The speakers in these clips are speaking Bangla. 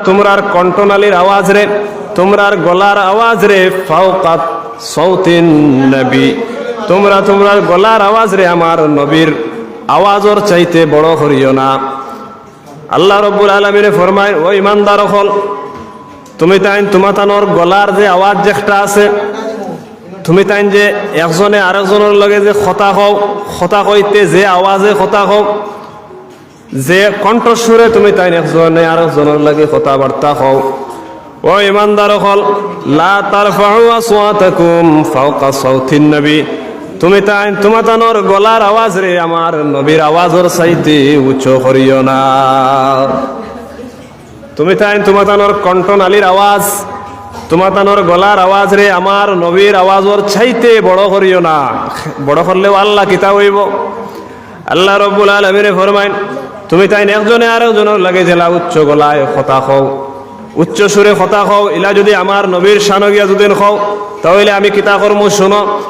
তোমরার কণ্ঠনালীর আওয়াজ রে, তোমরার গলার আওয়াজ রে, ফাওকাত সৌতিন নবী। তোমরা তোমরার গলার আওয়াজ রে আমার নবীর আওয়াজর চাইতে বড় করিও না। আল্লাহ রব্বুল আলমিনে ফরমায়, ও ইমানদার হল, তুমি তাই তোমাতানোর গলার যে আওয়াজ যেটা আছে, তুমি তাই যে একজনে আরেকজনের লগে যে খতা হও খতা কইতে যে আওয়াজে খতা হও যে কণ্ঠস্বরে তুমি তাই একজনে আরেকজনের লাগে কথাবার্তা হও ও ইমানদার হল লা তারফাউ আসওয়াতাকুম ফাওকা সাউতিন নবী। তুমি তাই তোমাতানোর গলার আওয়াজ রে আমার নবীর আওয়াজের চাইতে উচ্চ করিও না। তুমি তাই তোমাতানোর কণ্ঠনালীর আওয়াজ তোমাতানোর গলার আওয়াজ রে আমার নবীর আওয়াজর চাইতে বড় করিও না। বড় করলেও আল্লাহ কিতা হইব। আল্লাহ রব্বুল আলমিনে ফরমাইন তুমি তাই একজনে আর একজনের লাগে জেলা উচ্চ গলায় কথা হও উচ্চ সুরে কথা হও ইলা যদি আমার নবীর সানগিয়া যদি হও তাহলে আমি কিতা কর্ম শুনো?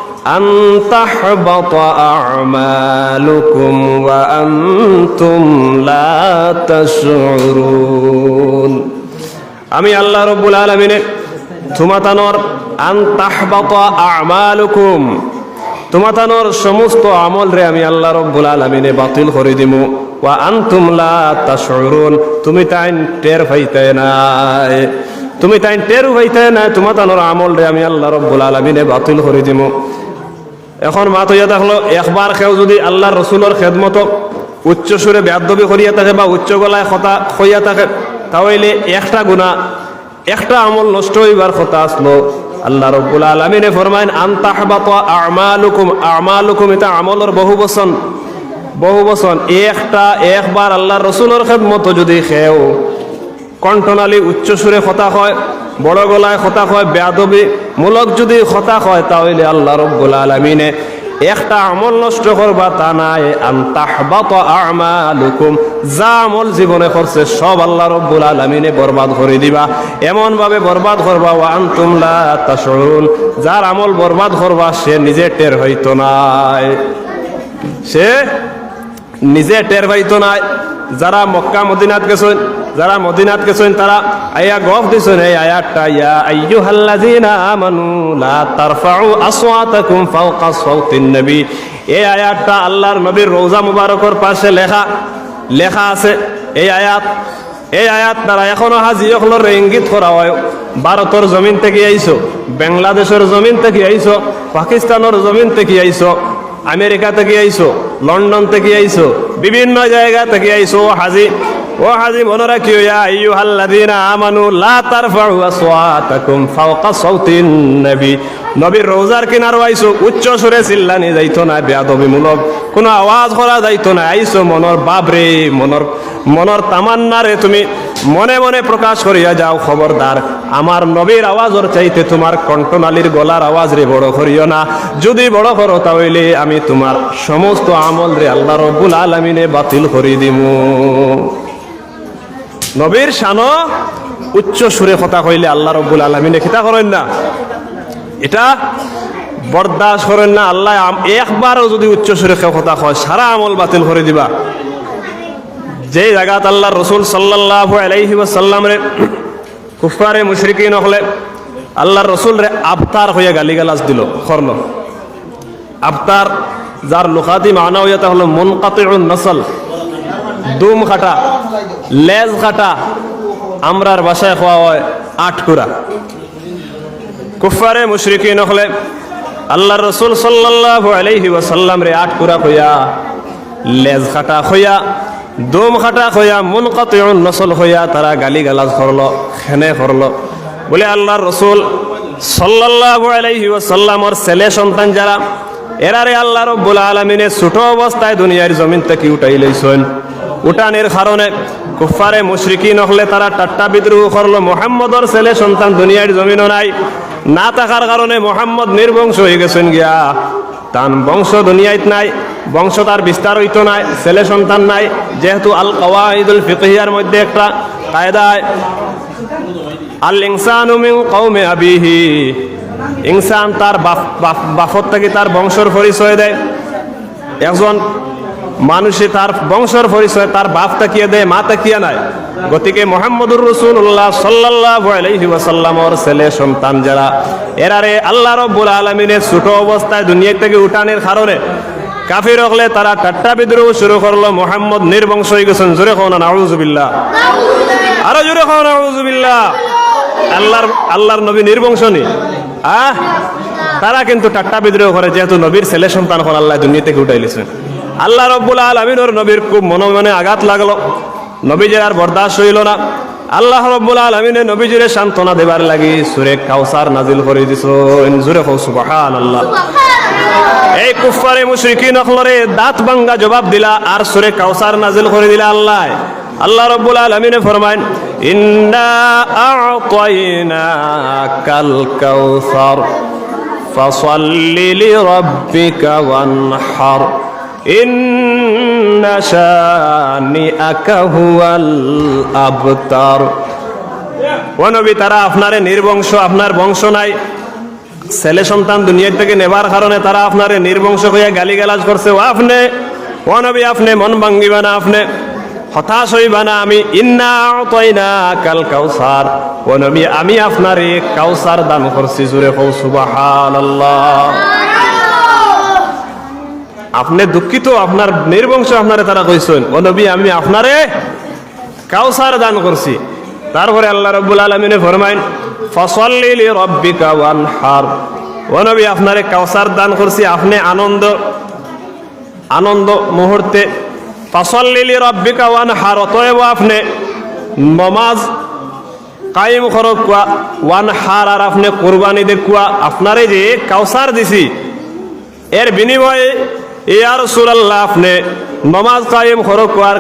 আমি আল্লাহ রব্বুল আলমিনে থুমাতানোর আমালুকুম তোমাতানোর সমস্ত আমল রে আমি আল্লাহ রব্বুল আলমিনে বাতিল করে দিমু। ওয়া আনতুম লা তুমি তাইন টের পাইতে নাই। তুমি তাইন টের পাইতে নাই তুমাতানোর আমল রে আমি আল্লাহ রব্বুল আলমিনে বাতিল করে দিমু এখন মা তৈয়া থাকল একবার কেউ যদি আল্লাহ রসুলের খেদমত উচ্চ সুরে ব্যাধবি করিয়া থাকে বা উচ্চ গলায় কথা হইয়া থাকে, তাহলে একটা গুণা একটা আমল নষ্ট হইবার কথা আসলো। আল্লাহ রব্বুল আলমিনে ফরমাইন আন্তাহবাত আমালুকুম আমালুকুম, এটা আমলের বহু বচন বহু বচন, একটা, একবার আল্লাহ রসুলের খেদমত যদি খেও। কণ্ঠনালী উচ্চ সুরে কথা হয় বড় গলায় কথা হয় বেয়াদবি মূলক যদি কথা হয় তাহলে আল্লাহ রব্বুল আলমিনে একটা আমল নষ্ট করবা, তা নাই। আমালুকুম, যা আমল জীবনে করছে, সব আল্লাহ রব্বুল আলমিনে বরবাদ করে দিবা। এমন ভাবে বরবাদ করবা ও আনতুম লা তাশউরুন, যার আমল বরবাদ করবা, সে নিজে টের হইতো নাই। সে নিজে টের পাইতো নাই। যারা মক্কা মদিনাত গেছেন, যারা মদিনাত গেছেন, তারা আয়া গফ দিছেন, এই আয়াতটা, ইয়া আইয়ুহাল্লাযীনা আমানু, লা তারফাউ আসওয়াতাকুম ফাওকা সাওতিন নবী। এই আয়াতটা আল্লাহর নবীর রওজা মুবারকর পাশে লেখা লেখা আছে। এই আয়াত এই আয়াত দ্বারা এখনও হাজি হলোর ইঙ্গিত করা হয়। ভারতের জমিন থেকে আইছো, বাংলাদেশের জমিন থেকে আইছো, পাকিস্তানের জমিন থেকে আইছো আমেরিকা থেকে আইছো, লন্ডন থেকে আইছো, বিভিন্ন জায়গা থেকে আইছো, ও হাজি ও হাজি মনে রাখিও, ইয়া আমানু, লা তারফাউ আসওয়াতাকুম ফাওকা সাওতিন নবী। নবীর রোজার কিনারও আইছো, উচ্চ সুরে চিল্লানি যাইতো না বেয়াদবিমূলক কোনো আওয়াজ করা যাইতো না, আইছো মনর বাবরে মনর মনর তামান্নারে তুমি মনে মনে প্রকাশ করিয়া যাও খবরদার। আমার নবীর আওয়াজর চাইতে তোমার কণ্ঠনালীর গলার আওয়াজ রে বড় করিও না। যদি বড় করো তাহলে আমি তোমার সমস্ত আমল রে আল্লাহ রব্বুল আলমিনে বাতিল করি দিমু। নবীর শানো উচ্চ সুরে কথা কইলে আল্লাহ রব্বুল আলমিনে খিতা করেন না। এটা বরদাস্ত করেন না। আল্লাহ একবারও যদি উচ্চ সুরে কথা কয়, সারা আমল বাতিল করে দিবা। যে জায়গাত আল্লাহ রসুল সাল্লাহ আলাইহি সাল্লাম রে কুফারে মুশরিকিন হলে আল্লাহর রসুল রে আবতার হইয়া গালি গালাজ দিল, খরল। আবতার, যার লুকাতি মানা হইয়া তা হলো মন নসল। দুম খাটা, লেজ খাটা, আমরার বাসায় খাওয়া হয় আটকুরা কুফারে মুশরিকিন হলে আল্লাহ রসুল সাল্লাহ আলাইহি ওয়াসাল্লাম রে আট কুরা হইয়া লেজ খাটা হইয়া দম খাটা হইয়া মন কাতয়ন নসল হইয়া তারা গালি গালাজ করল, খেনে করল। বলে আল্লাহ রসুল সাল্লাহ ছেলে সন্তান যারা এরারে আল্লাহ রব্বুল আলমিনে ছোট অবস্থায় দুনিয়ার জমিন থেকে উঠাই লইছেন। উঠানের কারণে কুফারে মুশরিকি নহলে তারা টাট্টা বিদ্রোহ করল। মোহাম্মদর ছেলে সন্তান দুনিয়ার জমিনও নাই। না থাকার কারণে মোহাম্মদ নির্বংশ হয়ে গেছেন গিয়া। তান বংশ দুনিয়াত নাই। বংশ তার বিস্তার হইতো নাই, ছেলে সন্তান নাই, যেহেতু আল কওয়াইদুল ফিকহিয়ার মধ্যে একটা কায়দায় আল ইনসানু মিন কওমে আবিহি। ইনসান তার বাপত থেকে তার বংশর পরিচয় দেয়। একজন মানুষে তার বংশের পরিচয়, তার বাপ তাকিয়ে দেয়, মা তাকিয়ে নাই। গতিকে মোহাম্মদুর রসুল্লাহ সাল্লাহ আলহি ওয়াসাল্লামর ছেলে সন্তান যারা, এরারে আল্লাহ রব্বুল আলমিনের ছোট অবস্থায় দুনিয়া থেকে উঠানের কারণে কাফির হলে তারা টাট্টা বিদ্রোহ শুরু করল, মোহাম্মদ নির্বংশ হয়ে গেছেন। জোরে খাও না, নাউজুবিল্লাহ। আরও জোরে খাও নাউজুবিল্লাহ। আল্লাহর আল্লাহর নবী নির্বংশনী আহ? তারা কিন্তু টাট্টা বিদ্রোহ করে, যেহেতু নবীর ছেলে সন্তান হল আল্লাহ দুনিয়া থেকে উঠাইলেছেন আল্লাহ রব্বুল আলমিন ওর নবীর খুব মনে মনে আঘাত লাগল। নবীজের আর বরদাস্ত হইল না। আল্লাহ রব্বুল আলমিনে নবীজিরে সান্ত্বনা দেবার লাগি, সুরে কাউসার নাজিল করে দিছ জুরে সুবাহান আল্লাহ এই কুফারে মুশরিকিন অখলরে দাঁত ভাঙ্গা জবাব দিলা, আর সুরে কাউসার নাজিল করে দিলা আল্লাহ। আল্লাহ রব্বুল আলমিনে ফরমাইন, ইন্না আ'তাইনাকাল কাউসার ফাসাল্লি লিরাব্বিকা ওয়ানহার, ইন্না শানিআকা হুয়াল আবতার ও নবী, তারা আপনারে নির্বংশ, আপনার বংশ নাই। ছেলে সন্তান দুনিয়ার থেকে নেবার কারণে তারা আপনারে নির্বংশ হইয়া গালিগালাজ করছে। ও আপনি, ও নবী আপনি, মন ভাঙ্গিবা না আপনি, হতাশ হইবা না আমি। ইন্না তৈনা কাল কাউসার। ও নবী, আমি আপনারে কাউসার দান করছি জুড়ে কৌ সুবহানাল্লাহ। আপনি দুঃখিত, আপনার নির্বংশ আপনারে তারা কইছেন। ও নবী, আমি আপনারে কাউসার দান করছি। তারপরে আল্লাহ রব্বুল আলমিনে ফরমাইন, ফসল্লি লি রব্বিকা ওয়ানহার। ও নবী, আপনারে কাউসার দান করছি, আপনি আনন্দ আনন্দ মুহূর্তে, ফসল্লি লি রব্বিকা ওয়ানহার। অতএব আপনি নমাজ কায়েম করক কুয়া ওয়ান হার আর আপনি কোরবানি দেখুয়া আপনারে যে কাউসার দিছি, এর বিনিময়ে ইয়া রাসূলুল্লাহ, আপনি নমাজ কায়েম করক আর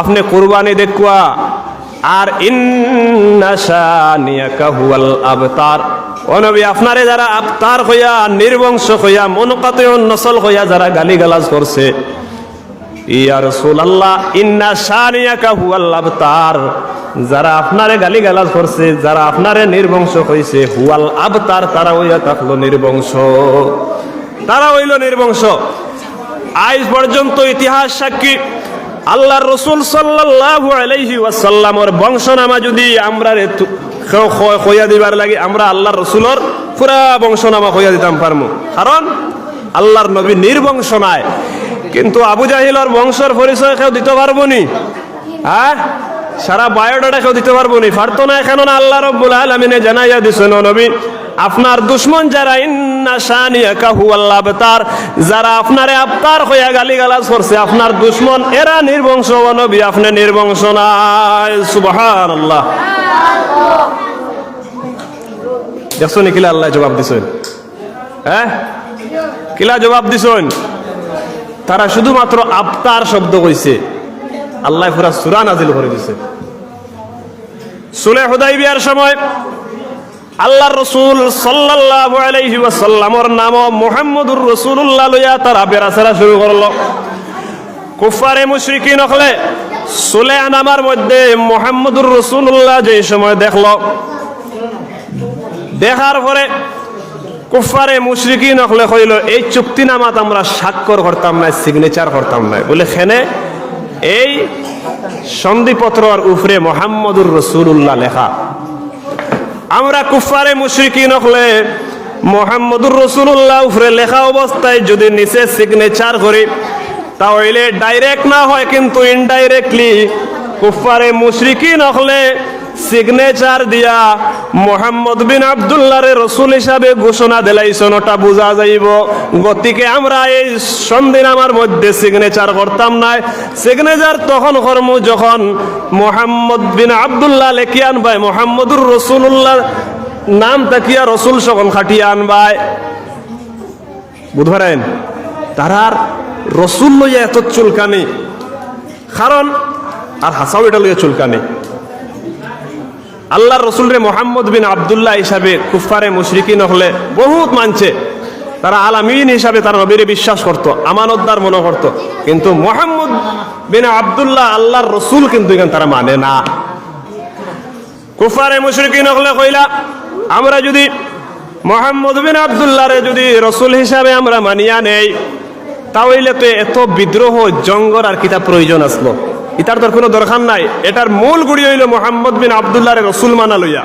আপনি কুরবানি দেখুয়া আর আবতার। ও নবী, আপনারে যারা আবতার হইয়া, নির্বংশ হইয়া মনকাতয়ন নসল হইয়া যারা গালিগালাজ করছে, ইয়া রাসূলুল্লাহ, ইন্না শানিয়াকা হুয়াল আবতার। যারা আপনারে গালিগালাজ করছে, যারা আপনারে নির্বংশ হইছে, হুয়াল আবতার, তারা হইয়া থাকল নির্বংশ। তারা হইল নির্বংশ। আজ পর্যন্ত ইতিহাস সাক্ষী আল্লাহর রসুল সাল্লাল্লাহু আলাইহি ওয়াসাল্লামর বংশনামা যদি আমরা কেউ দিবার লাগে, আমরা আল্লাহর রসুলর পুরা বংশনামা কইয়া দিতাম পারমু। কারণ আল্লাহর নবী নির্বংশ নাই। কিন্তু আবু জাহিলর বংশের পরিচয় কেউ দিতে পারব নি? হ্যাঁ? সারা বায়োডাটা কেউ দিতে পারব নি? পারতো না কেন না আল্লাহ রব্বুল আলমিনে জানাইয়া দিছেন, ও নবী আপনার দুশ্মন যারা ইন্না শানিয়াকা হুয়াল আবতার, যারা আপনারে আবতার হইয়া গালিগালাজ করছে, আপনার দুশ্মন এরা নির্বংশ নবী আপনি নির্বংশ নাই। সুবহানাল্লাহ। দেখছ নি কিলা আল্লাহ জবাব দিছেন? হ্যাঁ? কিলা জবাব দিছেন? তারা শুধুমাত্র আবতার শব্দ কইছে। আল্লাহ পুরা সুরা নাজিল করে দিছে। সুলে হুদাই বিয়ার সময় আল্লাহর রসুল সাল্লাল্লাহু আলাইহি ওয়াসাল্লামর নাম মুহাম্মদুর রাসূলুল্লাহ লইয়া তারা বেরাসারা শুরু করল। কুফারে মুশরিকিন হলে সুলে নামার মধ্যে মুহাম্মদুর রাসূলুল্লাহ যে সময় দেখল। দেখার পরে কুফারে মুশরিকিন হলে কইল, এই চুক্তি চুক্তিনামাত আমরা স্বাক্ষর করতাম না সিগনেচার করতাম না বলে, খেনে, এই সন্ধিপত্রর উপরে মোহাম্মদুর রসুল্লাহ লেখা। আমরা কুফারে মুশরিকিন হলে মোহাম্মদুর রসুল্লাহ উফরে লেখা অবস্থায় যদি নিচে সিগনেচার করি, তাহলে ডাইরেক্ট না হয়, কিন্তু ইনডাইরেক্টলি কুফারে মুশ্রিকি হলে সিগনেচার দিয়া মোহাম্মদ বিন আবদুল্লাহরে রসুল হিসাবে ঘোষণা দিলাইছেন ওটা বোঝা যাইব। গতিকে আমরা এই সন্ধিনামার মধ্যে সিগনেচার করতাম না সিগনেচার তখন কর্ম যখন মোহাম্মদ বিন আবদুল্লাহ লেখি আনবাই, মোহাম্মদুর রসুল্লাহ নাম তাকিয়া রসুল সকল খাটিয়া আনবাই। বুধবারেন তারার রসুল লইয়া এত চুলকানি। কারণ, আর হাসাও এটা লইয়া চুলকানি। আল্লাহর রসুল রে মোহাম্মদ বিন আবদুল্লাহ হিসাবে কুফারে মুশরিকিন হলে বহুত মানছে। তারা আলামিন হিসাবে তারা নবীরে বিশ্বাস করত, আমানতদার মনে করত। কিন্তু মোহাম্মদ বিন আবদুল্লাহ আল্লাহর রসুল কিন্তু এখানে তারা মানে না। কুফারে মুশরিকিন হলে কইলা, আমরা যদি মোহাম্মদ বিন আবদুল্লাহরে যদি রসুল হিসাবে আমরা মানিয়া নেই, তাহলে তো এত বিদ্রোহ জঙ্গর আর কিতা প্রয়োজন আসলো। ইতার তোর কোনো দরকার নাই। এটার মূল গুড়ি হইল মোহাম্মদ বিন আবদুল্লাহ রসুল মানা লইয়া।